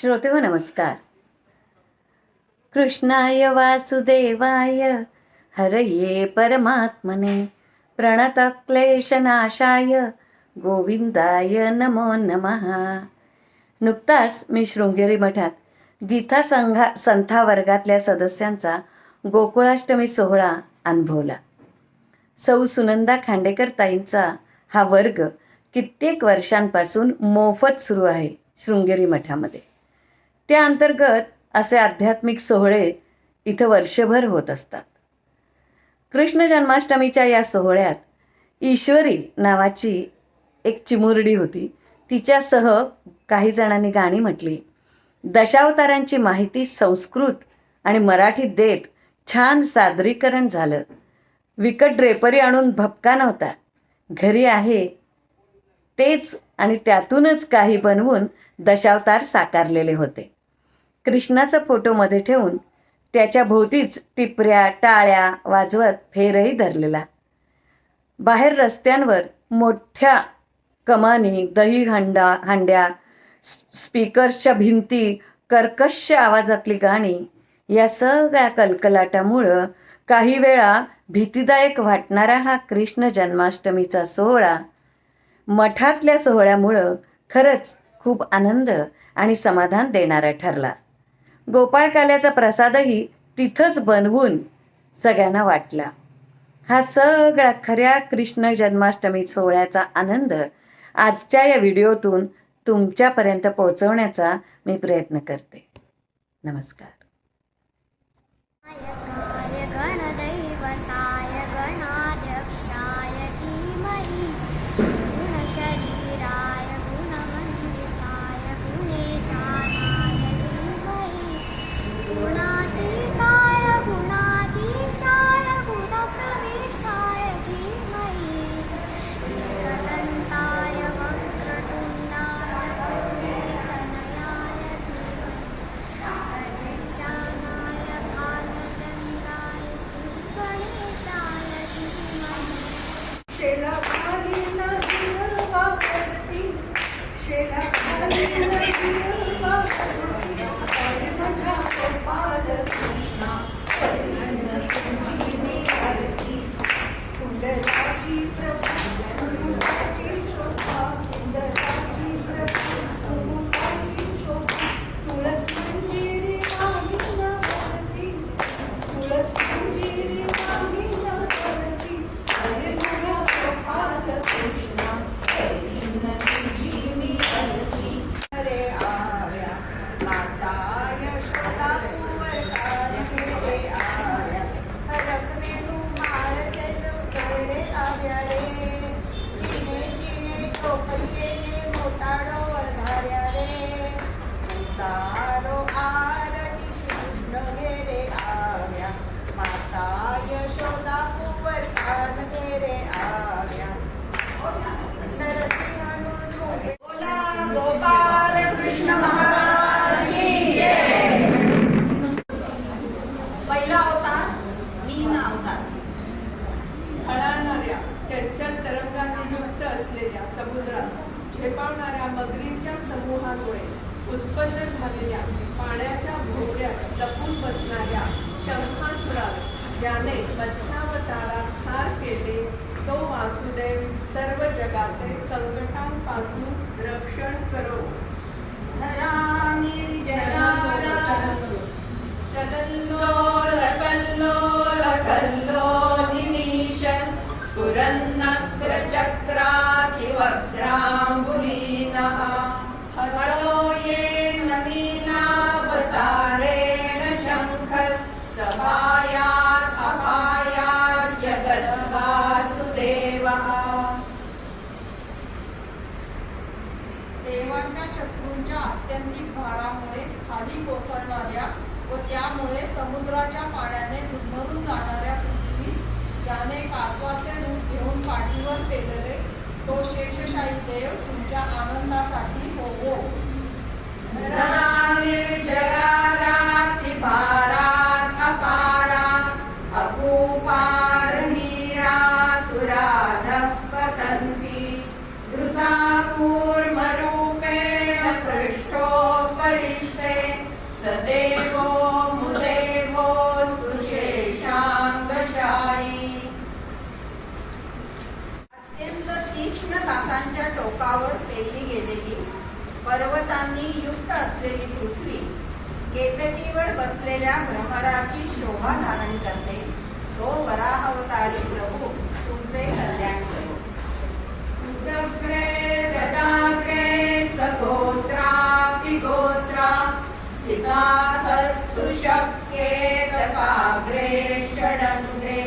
श्रोते हो नमस्कार. कृष्णाय वासुदेवाय हरये परमात्मने प्रणतक्लेशनाशाय गोविंदाय नमो नमः. नुकताच मी शृंगेरी मठात गीता संघा संथा वर्गातल्या सदस्यांचा गोकुळाष्टमी सोहळा अनुभवला. सौ सुनंदा खांडेकर ताईंचा हा वर्ग कित्येक वर्षांपासून मोफत सुरू आहे शृंगेरी मठामध्ये. त्या अंतर्गत असे आध्यात्मिक सोहळे इथं वर्षभर होत असतात. कृष्ण जन्माष्टमीच्या या सोहळ्यात ईश्वरी नावाची एक चिमुरडी होती. तिच्यासह काही जणांनी गाणी म्हटली. दशावतारांची माहिती संस्कृत आणि मराठीत देत छान सादरीकरण झालं. विकट ड्रेपरी आणून भपका नव्हता. घरी आहे. तेच आणि त्यातूनच काही बनवून दशावतार साकारलेले होते. कृष्णाचा फोटोमध्ये ठेवून त्याच्या भोवतीच टिपऱ्या टाळ्या वाजवत फेरही धरलेला. बाहेर रस्त्यांवर मोठ्या कमानी दही हंडा हांड्या स्पीकर्सच्या भिंती कर्कश आवाजातली गाणी या सगळ्या कलकलाटामुळं काही वेळा भीतीदायक वाटणारा हा कृष्ण जन्माष्टमीचा सोहळा मठातल्या सोहळ्यामुळं खरंच खूप आनंद आणि समाधान देणारा ठरला. गोपाळकाल्याचा प्रसादही तिथंच बनवून सगळ्यांना वाटला. हा सगळा खऱ्या कृष्ण जन्माष्टमी सोहळ्याचा आनंद आजच्या या व्हिडिओतून तुमच्यापर्यंत पोहोचवण्याचा मी प्रयत्न करते. नमस्कार. झालेल्या पाण्याच्या भोवऱ्यात लपून बसणाऱ्या ज्याने मत्स्यावतारात ठार केले. तो वासुदेव सर्व जगाचे संकटांपासून रक्षण करो. धरा निर्जरा समुद्राच्या पाण्याने दुर्मरून जाणाऱ्या पृथ्वीस ज्याने कासवाचे रूप घेऊन पाठीवर पेलले. तो शेषशाही देव तुमच्या आनंदासाठी पर्वतांच्या टोकावर पेरली गेलेली पर्वतांनी युक्त असलेली पृथ्वी केतकीवर बसलेल्या भ्रमराची शोभा धारण करते. तो वराह अवतारी प्रभू तुमचे कल्याण करो. रदाग्रे सगोत्रा पिगोत्रा शक्ये षडंग्रे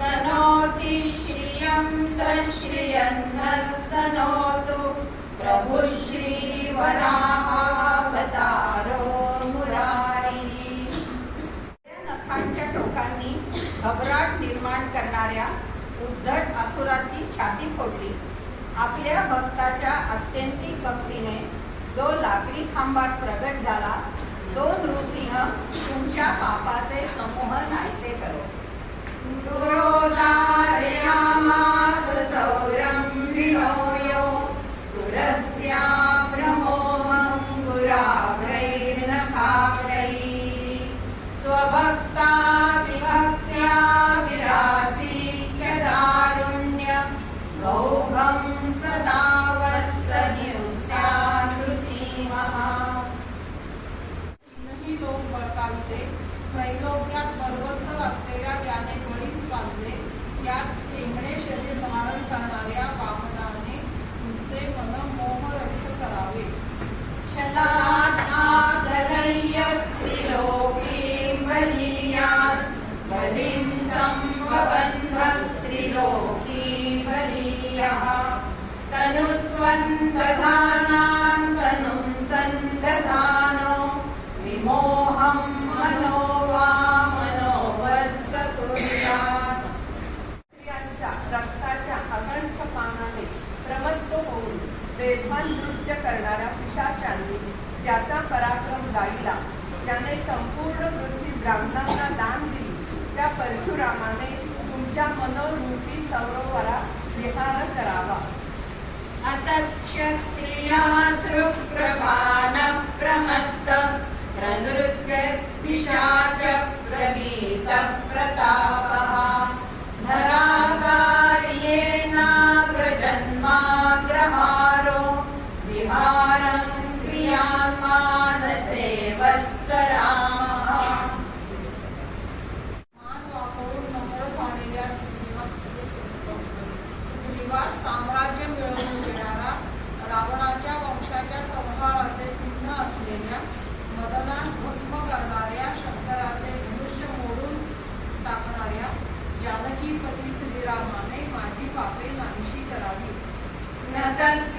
तनोति श्रियं प्रभुः प्रभुश्रीवरावतारो मुरारी. नखांच्या टोकांनी घबराट निर्माण करणाऱ्या उद्धट असुराची छाती फोडली. आपल्या भक्ताच्या अत्यंतिक भक्तीने जो लाकडी खांबात प्रगट झाला त्रैलोक्यात बलवत्तर असलेल्या त्याने बळीस पाजले. यात टेंगणे शरीर धारण करणाऱ्या पावनाने तुमचे मन मोहरहित करावे. छलात् आगलय्य त्रिलोकीं बलीयान् बलिं सम्भवन् त्रिलोकी बलीयः तनुत्वन्दधानान् ज्याचा पराक्रम गाईला. ज्याने संपूर्ण पृथ्वी ब्राह्मणांना दान दिली. त्या परशुरामाने तुमच्या मनोरूपी सरोवरा विहार करावा. अतक्षत्रिया प्रमत्त प्रनृत्य पिशाच प्रगीत प्रतापः धरा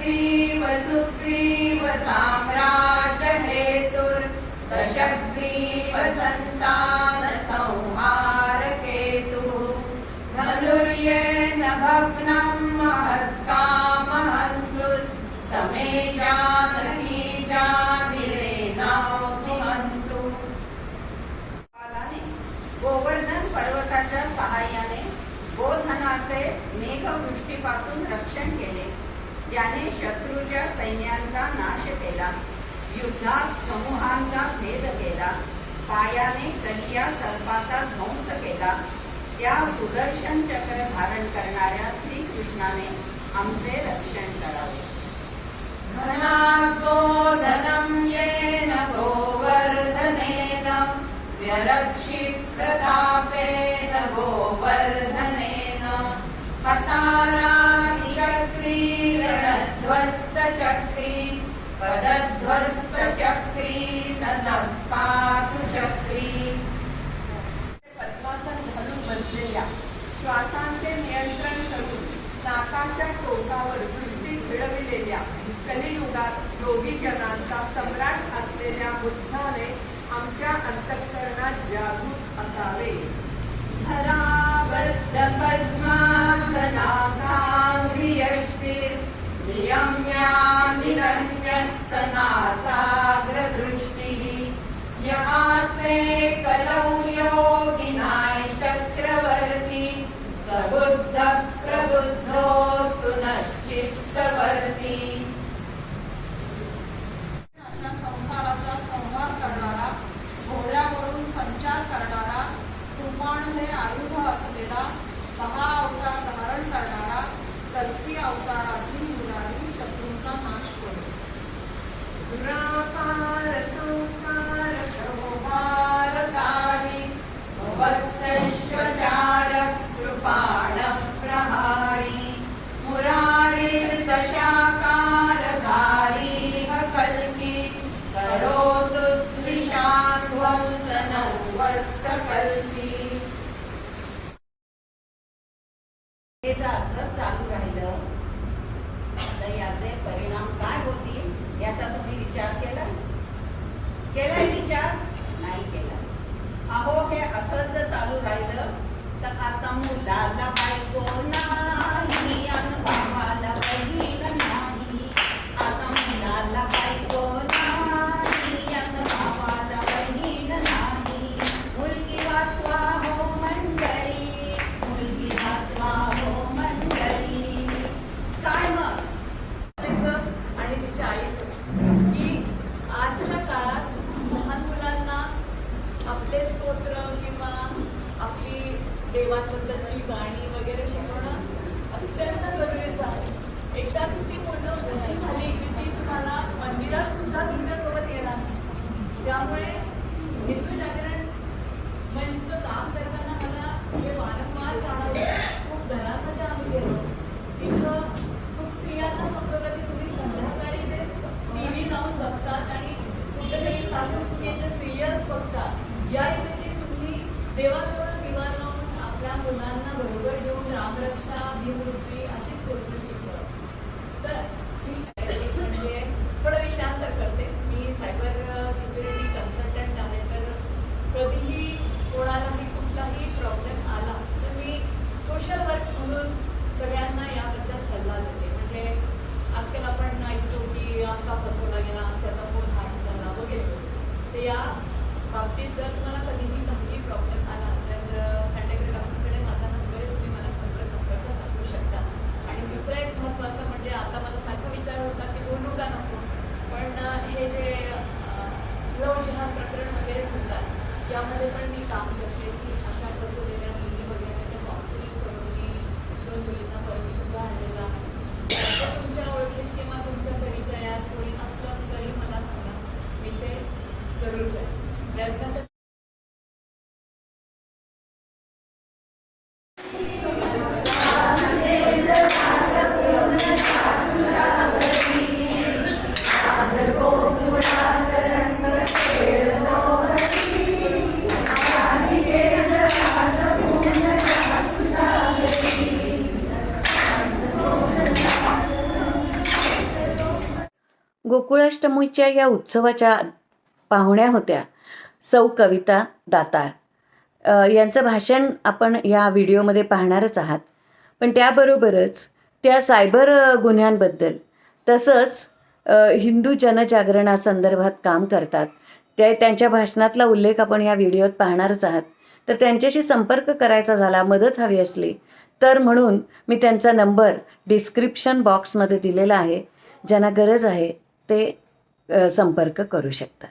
सुग्रीव सुग्रीव साम्राज्य हेतुर्दशग्रीव सन्तान संहार केतु। धनुर्येन भग्नं महत्कामहन्तु समे जानकी जानिरेनांसि हन्तु कालाने गोवर्धन पर्वताच्या सहाय्याने गोधनाचे मेघवृष्टीपासून रक्षण केले. ज्याने शत्रूच्या सैन्यांचा नाश केला युद्धात समूहांचा भेद केला पायाने कलिया सर्पाचा ध्वंस केला त्या सुदर्शन चक्र धारण करणाऱ्या श्रीकृष्णाने आमचे रक्षण करावे. धनागो धनं येन गोवर्धनेन व्यरक्षिप्रतापेन गोवर्धनेन हताराधिरक्रीरणध्वस्तचक्री पदध्वस्तचक्री सनत्पातु पद्मासन घालून बसलेल्या श्वासांचे नियंत्रण करून नाकाच्या टोकावर वृत्ती घडविलेल्या कलियुगात योगी जनांचा सम्राट पादोत्सुनश्चित्तवर्ती Tatatamo, lalabay ko. मातबद्दलची गाणी त्यामध्ये पण मी काम करते. की अष्टमीच्या या उत्सवाच्या पाहुण्या होत्या सौ कविता दातार यांचं भाषण आपण या व्हिडिओमध्ये पाहणारच आहात. पण त्याबरोबरच त्या सायबर गुन्ह्यांबद्दल तसंच हिंदू जनजागरणासंदर्भात काम करतात. ते त्यांच्या भाषणातला उल्लेख आपण या व्हिडिओत पाहणारच आहात. तर त्यांच्याशी संपर्क करायचा झाला मदत हवी असली तर म्हणून मी त्यांचा नंबर डिस्क्रिप्शन बॉक्समध्ये दिलेला आहे. ज्यांना गरज आहे ते संपर्क करू शकतात.